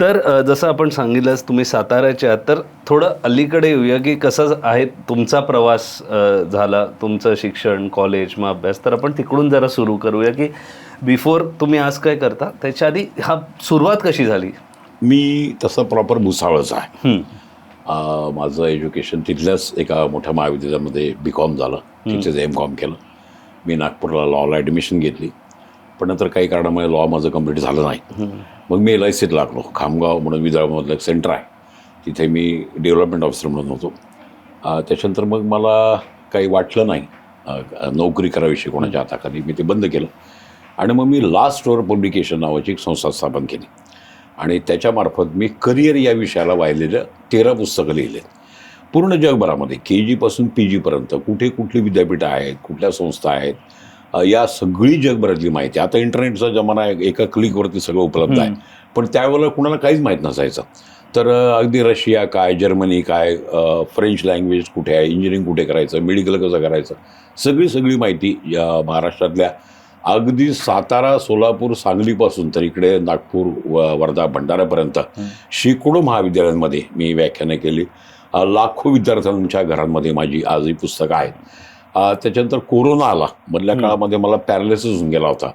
तर जसं आपण सांगितलंच तुम्ही साताऱ्याचे आहात तर थोडं अलीकडे येऊया की कसं आहे तुमचा प्रवास झाला तुमचं शिक्षण कॉलेज मग अभ्यास. तर आपण तिकडून जरा सुरू करूया की बिफोर तुम्ही आज काय करता त्याच्या आधी हा सुरुवात कशी झाली? मी तसं प्रॉपर भुसावळच आहे. हं. माझं एज्युकेशन तिथल्याच एका मोठ्या महाविद्यालयामध्ये बी कॉम झालं. तिथेच एम कॉम केलं. मी नागपूरला लॉला ॲडमिशन घेतली. पण नंतर काही कारणामुळे लॉ माझं कंप्लीट झालं नाही. मग मी एल आय सीत लागलो. खामगाव म्हणून विदर्भामधलं एक सेंटर आहे. तिथे मी डेव्हलपमेंट ऑफिसर म्हणून होतो. त्याच्यानंतर मग मला काही वाटलं नाही. नोकरी करावीशी कोणाच्या हाताखाली. मी ते बंद केलं. आणि मग मी लास्ट ओवर पब्लिकेशन नावाची एक संस्था स्थापन केली. आणि त्याच्यामार्फत मी करिअर या विषयाला वाहिलेलं तेरा पुस्तकं लिहिलेत पूर्ण जगभरामध्ये के जीपासून पी जीपर्यंत कुठे कुठली विद्यापीठं आहेत कुठल्या संस्था आहेत या सगळी जगभरातली माहिती आता इंटरनेटचा जमाना आहे एका क्लिकवरती सगळं उपलब्ध आहे. पण त्यावेळेला कुणाला काहीच माहीत नसायचं. तर अगदी रशिया काय जर्मनी काय फ्रेंच लँग्वेज कुठे आहे इंजिनिअरिंग कुठे करायचं मेडिकल कसं करायचं सगळी सगळी माहिती या महाराष्ट्रातल्या अगदी सातारा सोलापूर सांगलीपासून तर इकडे नागपूर व- वर्धा भंडाऱ्यापर्यंत शेकडो महाविद्यालयांमध्ये मी व्याख्यानं केली. लाखो विद्यार्थ्यांच्या घरांमध्ये माझी आजही पुस्तकं आहेत. त्याच्यानंतर कोरोना आला. मधल्या काळामध्ये मला पॅरालिसिस होऊन गेला होता.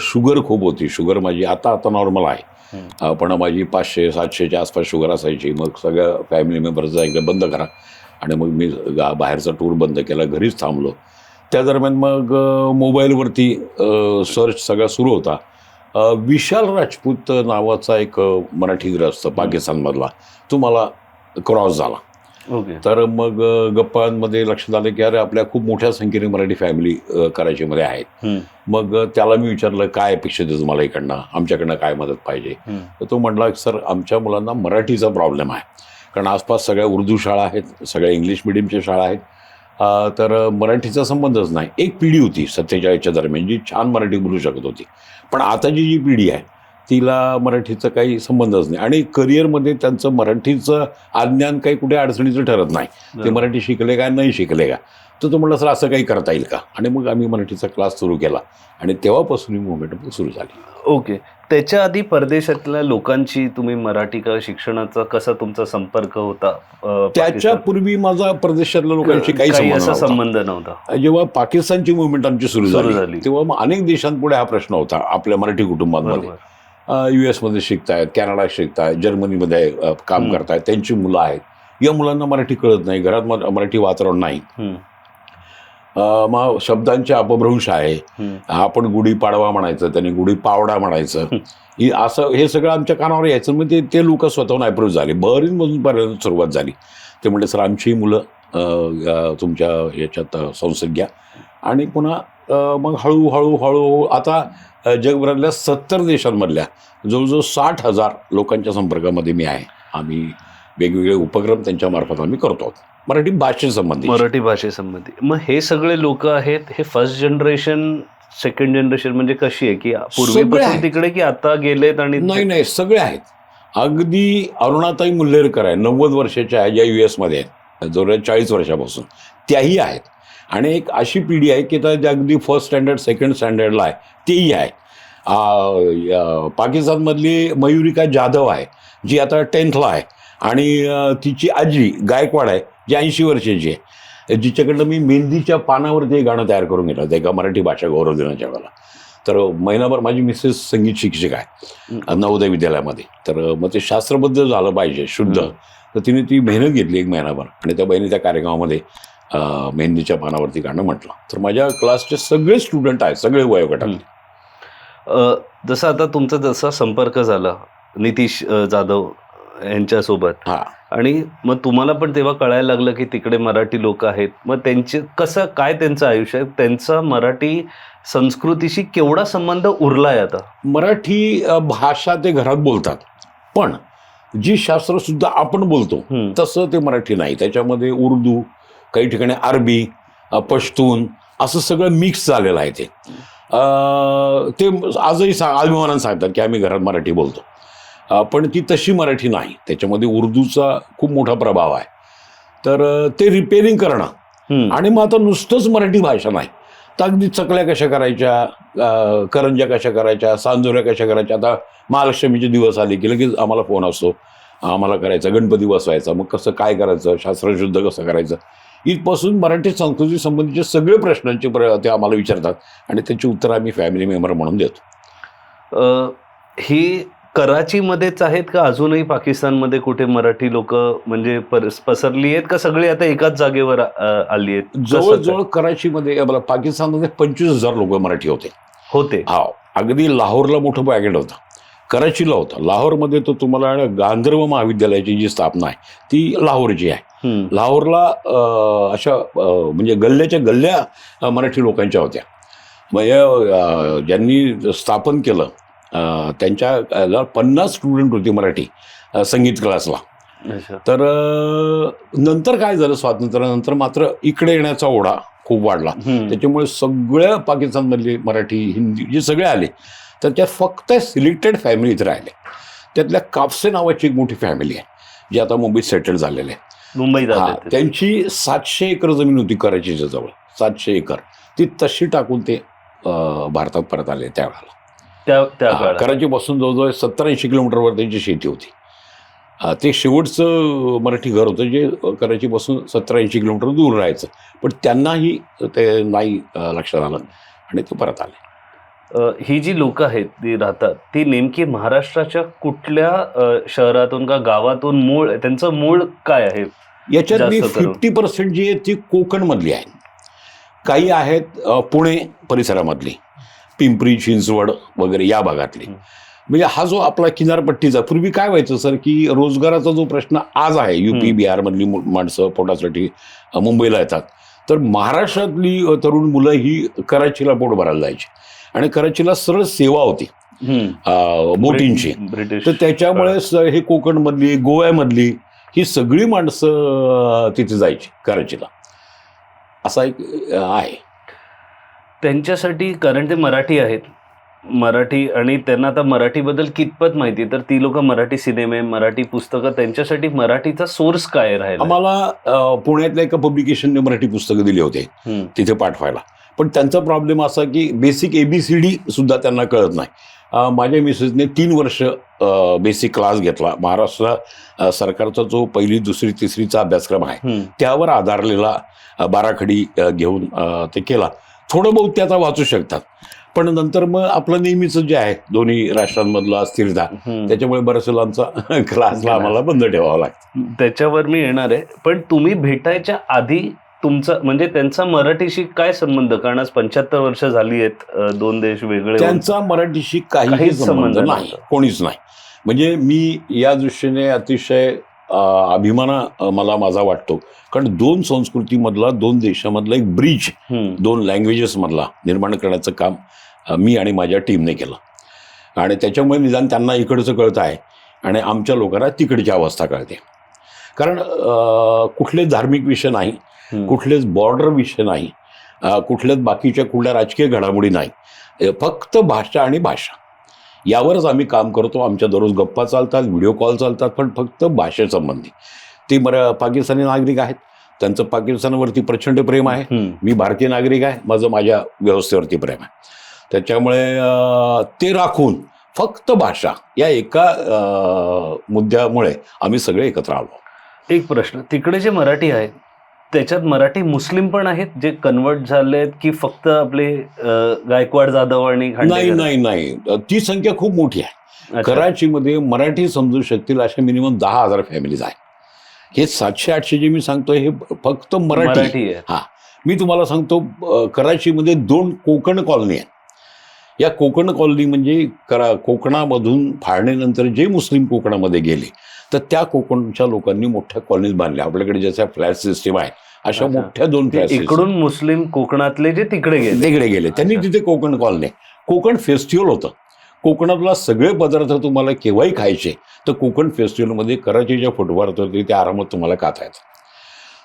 शुगर खूप होती. शुगर माझी आता आता नॉर्मल आहे. पण माझी पाचशे सातशेच्या आसपास शुगर असायची. मग सगळ्या फॅमिली मेंबर्सचा एकदा बंद करा. आणि मग मी बाहेरचा टूर बंद केला. घरीच थांबलो. त्या दरम्यान मग मोबाईलवरती सर्च सगळा सुरू होता. विशाल राजपूत नावाचा एक मराठी ग्रस्त पाकिस्तानमधला. तो मला क्रॉस झाला. ओके तर मग गप्पांमध्ये लक्षात आलं की अरे आपल्या खूप मोठ्या संख्येने मराठी फॅमिली कराचीमध्ये आहेत. मग त्याला मी विचारलं काय अपेक्षित आहे तुम्हाला इकडनं? आमच्याकडनं काय मदत पाहिजे. तर तो म्हटला सर आमच्या मुलांना मराठीचा प्रॉब्लेम आहे. कारण आसपास सगळ्या उर्दू शाळा आहेत सगळ्या इंग्लिश मिडियमच्या शाळा आहेत. तर मराठीचा संबंधच नाही. एक पिढी होती सत्तेचाळीसच्या दरम्यान जी छान मराठी बोलू शकत होती. पण आताची जी पिढी आहे तिला मराठीचा काही संबंधच नाही. आणि करिअरमध्ये त्यांचं मराठीचं अज्ञान काही कुठे अडचणीचं ठरत नाही. ते. मराठी शिकले का नाही शिकले का? तर तो म्हटलं सर असं काही करता येईल का? आणि मग आम्ही मराठीचा क्लास सुरू केला. आणि तेव्हापासून ही मुवमेंट सुरू झाली. ओके. त्याच्या आधी परदेशातल्या लोकांची तुम्ही मराठी का शिक्षणाचा कसा तुमचा संपर्क होता त्याच्यापूर्वी माझा प्रदेशातल्या लोकांशी काही असा. संबंध नव्हता. जेव्हा पाकिस्तानची मुवमेंट आमची सुरू झाली. तेव्हा मग अनेक देशांपुढे हा प्रश्न होता आपल्या मराठी कुटुंबांमध्ये. यू एसमध्ये शिकतायत कॅनडात शिकतायत जर्मनीमध्ये काम. करतायत त्यांची मुलं आहेत. या मुलांना मराठी कळत नाही घरात मराठी वातावरण नाही. मग शब्दांचे अपभ्रंश आहे. आपण गुढी पाडवा म्हणायचं त्यांनी गुढी पावडा म्हणायचं. ही असं हे सगळं आमच्या कानावर यायचं. मग ते लोक स्वतःहून अप्रोच झाले. बरीचमधून पर्यंत सुरुवात झाली. ते म्हणले सर आमची मुलं तुमच्या याच्यात संस्थेत घ्या. आणि पुन्हा मग हळूहळू हळूहळू आता जगभरातल्या सत्तर देशांमधल्या जवळजवळ साठ हजार लोकांच्या संपर्कामध्ये मी आहे. आम्ही वेगवेगळे उपक्रम त्यांच्यामार्फत आम्ही करतो. मराठी भाषेसंबंधी मराठी भाषेसंबंधी मग हे सगळे लोक आहेत हे फर्स्ट जनरेशन सेकंड जनरेशन म्हणजे कशी आहे? की पूर्वीपासून आहेत. तिकडे की आता गेलेत आणि नाही नाही सगळे आहेत. अगदी अरुणाताई मुल्लेरकर आहे नव्वद वर्षाच्या आहे ज्या यू एसमध्ये आहेत जवळ चाळीस वर्षापासून त्याही आहेत. आणि एक अशी पिढी आहे की त्या ज्या अगदी फर्स्ट स्टँडर्ड सेकंड स्टँडर्डला आहे. तेही आहे. पाकिस्तानमधली मयुरिका जाधव आहे जी आता टेन्थला आहे. आणि तिची आजी गायकवाड आहे जी ऐंशी वर्षाची आहे. जिच्याकडनं मी मेहंदीच्या पानावरती एक गाणं तयार करून घेतलं एका मराठी भाषा गौरव दिनाच्या वेळेला. तर महिनाभर माझी मिसेस संगीत शिक्षक आहे नवोदय विद्यालयामध्ये. तर मग ते शास्त्रबद्ध झालं पाहिजे शुद्ध. तर तिने ती मेहनत घेतली एक महिनाभर. आणि त्या बहिणी त्या कार्यक्रमामध्ये मेहंदीच्या पानावरती गाणं म्हटलं. तर माझ्या क्लासचे सगळे स्टुडंट आहेत सगळे वयोगटातले. अ, जसं आता तुमचा जसा संपर्क झाला नितीश जाधव यांच्यासोबत. हा. आणि मग तुम्हाला पण तेव्हा कळायला लागलं की तिकडे मराठी लोक आहेत. मग त्यांचे कसं काय त्यांचं आयुष्य आहे? त्यांचा मराठी संस्कृतीशी केवढा संबंध उरलाय आता? मराठी भाषा ते घरात बोलतात. पण जी शास्त्र सुद्धा आपण बोलतो. तसं ते मराठी नाही. त्याच्यामध्ये उर्दू काही ठिकाणी अरबी पश्तून असं सगळं मिक्स झालेलं आहे ते. ते आजही सा अभिमानानं सांगतात की आम्ही घरात मराठी बोलतो. पण ती तशी मराठी नाही. त्याच्यामध्ये उर्दूचा खूप मोठा प्रभाव आहे. तर ते रिपेअरिंग करणं. आणि मग आता नुसतंच मराठी भाषा नाही. तर अगदी चकल्या कशा करायच्या करंज्या कशा करायच्या सांजोऱ्या कशा करायच्या? आता महालक्ष्मीचे दिवस आले की लगेच आम्हाला फोन असतो. आम्हाला करायचा गणपती बसवायचा. मग कसं काय करायचं? शास्त्रशुद्ध कसं करायचं? इथपासून मराठी संस्कृती संबंधीचे सगळे प्रश्नांचे प्र ते आम्हाला विचारतात. आणि त्याची उत्तरं आम्ही फॅमिली मेंबर म्हणून देतो. अ, ही कराचीमध्येच आहेत का? अजूनही पाकिस्तानमध्ये कुठे मराठी लोक म्हणजे पसरली आहेत का? सगळी आता एकाच जागेवर आली आहेत? जवळजवळ कराचीमध्ये मला पाकिस्तानमध्ये पंचवीस हजार लोक मराठी होते. होते. हा अगदी लाहोरला मोठं पॅकेट होतं. कराचीला होतं. लाहोरमध्ये तो तुम्हाला गांधर्व महाविद्यालयाची जी स्थापना आहे ती लाहोरची आहे. लाहोरला अशा म्हणजे गल्ल्याच्या गल्ल्या मराठी लोकांच्या होत्या. मग या, अ, ज्यांनी स्थापन केलं त्यांच्या पन्नास स्टुडंट होते मराठी संगीत क्लासला. तर नंतर काय झालं स्वातंत्र्यानंतर मात्र इकडे येण्याचा ओढा खूप वाढला. त्याच्यामुळे सगळ्या पाकिस्तानमधले मराठी हिंदी जे सगळे आले तर त्यात फक्त सिलेक्टेड फॅमिली इथे राहिले. त्यातल्या कापसे नावाची एक मोठी फॅमिली आहे जी आता मुंबईत सेटल झालेले आहे. हा, ते. त्यांची सातशे एकर जमीन होती कराचीच्या जवळ. सातशे एकर. ती तशी टाकून ते भारतात परत आले त्यावेळेला त्या कराचीपासून जवळजवळ सत्तर ऐंशी किलोमीटरवर त्यांची शेती होती. ते शेवटचं मराठी घर होतं जे कराचीपासून सत्तर ऐंशी किलोमीटर दूर राहायचं. पण त्यांनाही ते नाही लक्षात आलं. आणि ते परत आले. ही जी लोक आहेत ती राहतात ती नेमकी महाराष्ट्राच्या कुठल्या शहरातून का गावातून मूळ त्यांचं मूळ काय आहे जास्त करून. फिफ्टी पर्सेंट जी आहे ती कोकणमधली आहे काही आहेत पुणे परिसरामधली पिंपरी चिंचवड वगैरे या भागातली. म्हणजे हा जो आपला किनारपट्टीचा पूर्वी काय व्हायचं सर की रोजगाराचा जो प्रश्न आज आहे युपी. बिहारमधली मु- माणसं पोटासाठी मुंबईला येतात तर महाराष्ट्रातली तरुण मुलं ही कराचीला पोट भरायला जायची आणि कराचीला सरळ सेवा होती. बोटींची. तर त्याच्यामुळे हे. कोकणमधली गोव्यामधली ही सगळी माणसं तिथे जायची कराचीला. असा एक आहे. त्यांच्यासाठी कारण ते मराठी आहेत. मराठी आणि त्यांना आता मराठीबद्दल कितपत माहिती तर ती लोक मराठी सिनेमे मराठी पुस्तकं त्यांच्यासाठी मराठीचा सोर्स काय राहिला? आम्हाला पुण्यातल्या एका पब्लिकेशनने मराठी पुस्तकं दिली होते. तिथे पाठवायला. पण त्यांचा प्रॉब्लेम असा की बेसिक एबीसीडी सुद्धा त्यांना कळत नाही. माझ्या मिसेसने तीन वर्ष बेसिक क्लास घेतला. महाराष्ट्र सरकारचा जो पहिली दुसरी तिसरीचा अभ्यासक्रम आहे. त्यावर आधारलेला बाराखडी घेऊन ते केला. थोडं बहुत ते आता वाचू शकतात. पण नंतर मग आपलं नेहमीचं जे आहे दोन्ही राष्ट्रांमधलं अस्थिरता. त्याच्यामुळे बऱ्याच आमचा क्लासला आम्हाला बंद ठेवावा लागतं त्याच्यावर मी येणार आहे पण तुम्ही भेटायच्या आधी तुमचा म्हणजे त्यांचा मराठीशी काय संबंध कारण आज पंच्याहत्तर वर्ष झाली आहेत दोन देश वेगळे. त्यांचा मराठीशी काहीही संबंध नाही. कोणीच नाही म्हणजे मी या दृष्टीने अतिशय अभिमान मला माझा वाटतो. कारण दोन संस्कृतीमधला दोन देशामधला एक ब्रिज. दोन लँग्वेजेसमधला निर्माण करण्याचं काम मी आणि माझ्या टीमने केलं. आणि त्याच्यामुळे निदान त्यांना इकडचं कळतं आहे. आणि आमच्या लोकांना तिकडची अवस्था कळते. कारण कुठलेच धार्मिक विषय नाही. कुठलेच बॉर्डर विषय नाही कुठल्याच बाकीच्या कुठल्या राजकीय घडामोडी नाही. फक्त भाषा आणि भाषा. यावरच आम्ही काम करतो. आमच्या दररोज गप्पा चालतात व्हिडिओ कॉल चालतात पण फक्त भाषेसंबंधी ते मरा पाकिस्तानी नागरिक आहेत. त्यांचं पाकिस्तानावरती प्रचंड प्रेम आहे. मी भारतीय नागरिक आहे. माझं माझ्या व्यवस्थेवरती प्रेम आहे. त्याच्यामुळे ते राखून फक्त भाषा या एका मुद्द्यामुळे आम्ही सगळे एकत्र आलो. एक प्रश्न. तिकडे जे मराठी आहेत त्याच्यात मराठी मुस्लिम पण आहेत जे कन्वर्ट झालेत की फक्त आपले गायकवाड जाधव आणि नाही? नाही नाही. ती संख्या खूप मोठी आहे. कराचीमध्ये मराठी समजू शकतील अशा मिनिमम दहा हजार फॅमिलीज आहे हे सातशे आठशे जे मी सांगतोय हे फक्त मराठी हा. मी तुम्हाला सांगतो कराचीमध्ये दोन कोकण कॉलनी आहेत. या कोकण कॉलनी म्हणजे करा कोकणामधून फाळणीनंतर जे मुस्लिम कोकणामध्ये गेले तर त्या कोकणच्या लोकांनी मोठ्या कॉलनीज बांधल्या. आपल्याकडे जशा फ्लॅट सिस्टीम आहे अशा. मोठ्या दोन फ्लॅट इकडून मुस्लिम कोकणातले जे तिकडे गेले. तिकडे गेले. त्यांनी. तिथे कोकण कॉलनी कोकण फेस्टिवल होतं. कोकणातला सगळे पदार्थ तुम्हाला केव्हाही खायचे तर कोकण फेस्टिवलमध्ये कराचीच्या फुटपाथवरती ते आरामात तुम्हाला खाता येतं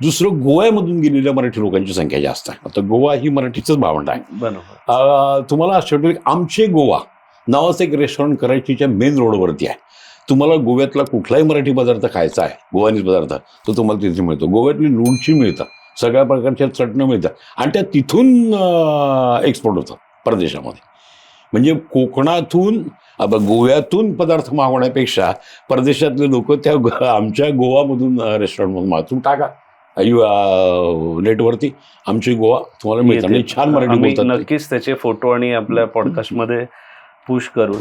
दुसरं गोव्यामधून गेलेल्या मराठी लोकांची संख्या जास्त आहे. आता गोवा ही मराठीचंच भावंड आहे. तुम्हाला आश्चर्य आमचे गोवा नावाचं एक रेस्टॉरंट कराचीच्या मेन रोडवरती आहे. तुम्हाला गोव्यातला कुठलाही मराठी पदार्थ खायचा आहे गोवानीज पदार्थ तो तुम्हाला तिथे मिळतो. गोव्यातली लोणची मिळतात सगळ्या प्रकारच्या चटण्या मिळतात आणि त्या तिथून एक्सपोर्ट होतात परदेशामध्ये. म्हणजे कोकणातून गोव्यातून पदार्थ मागवण्यापेक्षा परदेशातले लोक त्या आमच्या गोवामधून रेस्टॉरंटमधून मागून टाका. यू नेटवरती आमची गोवा तुम्हाला मिळते. आणि छान मराठी. नक्कीच त्याचे फोटो आणि आपल्या पॉडकास्टमध्ये पुश करू.